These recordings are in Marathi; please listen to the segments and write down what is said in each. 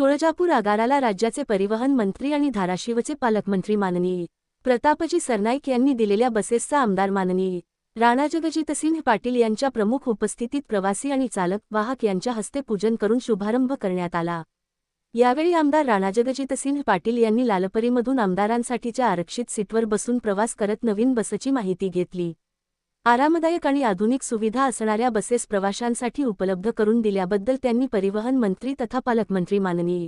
तुळजापूर आगाराला राज्याचे परिवहन मंत्री आणि धाराशिवचे पालकमंत्री माननीय प्रतापजी सरनाईक यांनी दिलेल्या बसेसचा आमदार माननीय राणाजगजितसिंह पाटील यांच्या प्रमुख उपस्थितीत प्रवासी आणि चालक वाहक यांच्या हस्ते पूजन करून शुभारंभ करण्यात आला. यावेळी आमदार राणाजगजितसिंह पाटील यांनी लालपरीमधून आमदारांसाठीच्या आरक्षित सीटवर बसून प्रवास करत नवीन बसची माहिती घेतली. आरामदायक आणि आधुनिक सुविधा असणाऱ्या बसेस प्रवाशांसाठी उपलब्ध करून दिल्याबद्दल त्यांनी परिवहन मंत्री तथा पालकमंत्री माननीय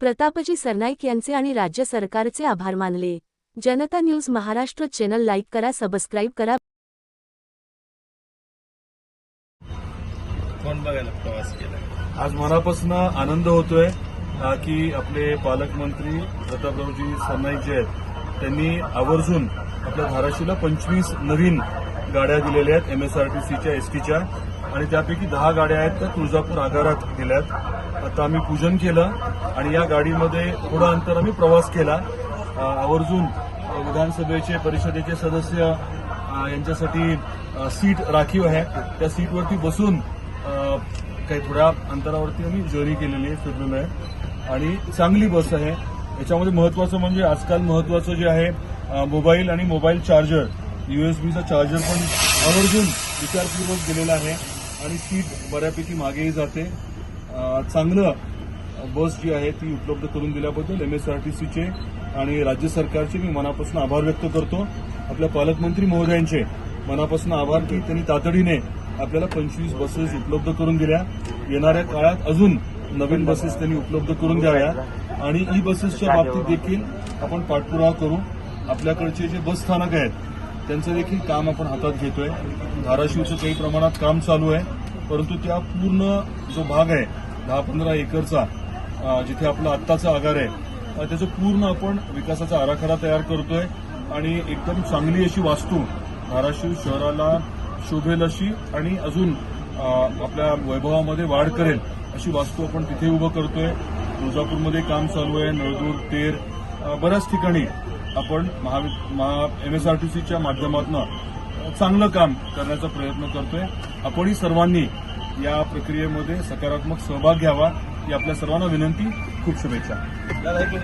प्रतापजी सरनाईक यांचे आणि राज्य सरकारचे आभार मानले. Janata news Maharashtra channel like करा सबस्क्राईब करा. कोण बघायला प्रवास केला आज मनापासून आनंद होतोय की आपले पालकमंत्री प्रतापरावजी सरनाईक जे आहेत त्यांनी आवर्जून आपल्या धाराशिवला पंचवीस नवीन गाड्या दिलेल्या आहेत एमएसआरटीसीच्या एसटीच्या आणि त्यापैकी दहा गाड्या आहेत त्या तुळजापूर आगारात गेल्यात आता आम्ही पूजन केलं आणि या गाडीमध्ये थोडं अंतर आम्ही प्रवास केला. आवर्जून विधानसभेचे परिषदेचे सदस्य यांच्यासाठी सीट राखीव आहे. त्या सीटवरती बसून काही थोड्या अंतरावरती आम्ही जर्नी केलेली आहे फिरलेलो आहे. आणि चांगली बस आहे. याच्यामध्ये महत्वाचं म्हणजे आजकाल महत्वाचं जे आहे मोबाईल आणि मोबाईल चार्जर यू एस बीचा चार्जर पण आवर्जून विचारपूर्वक दिलेला आहे. आणि सीट बऱ्यापैकी मागेही जाते. चांगलं बस जी आहे ती उपलब्ध करून दिल्याबद्दल एमएसआरटीसीचे आणि राज्य सरकारचे मी मनापासून आभार व्यक्त करतो. आपल्या पालकमंत्री महोदयांचे मनापासून आभार की त्यांनी तातडीने आपल्याला पंचवीस बसेस उपलब्ध करून दिल्या. येणाऱ्या काळात अजून नवीन बसेस त्यांनी उपलब्ध करून द्याव्या. आणि ई बसेसच्या बाबतीत देखील आपण पाठपुरावा करू. आपल्याकडचे जे बस स्थानक आहेत त्यांचं देखील काम आपण हातात घेतोय. धाराशिवचं काही प्रमाणात काम चालू आहे परंतु त्या पूर्ण जो भाग आहे दहा पंधरा एकरचा जिथे आपला आत्ताचा आगार आहे त्याचं पूर्ण आपण विकासाचा आराखडा तयार करतोय. आणि एकदम चांगली अशी वास्तू धाराशिव शहराला शोभेल अशी आणि अजून आपल्या वैभवामध्ये वाढ करेल अशी वास्तू आपण तिथे उभं करतोय. तुळजापूरमध्ये काम चालू आहे नळदूर तेर बऱ्याच ठिकाणी. आपण महा सीच्या माध्यमातून चांगलं काम करण्याचा प्रयत्न करतोय. आपणही सर्वांनी या प्रक्रियेमध्ये सकारात्मक सहभाग घ्यावा ही आपल्या सर्वांना विनंती. खूप शुभेच्छा.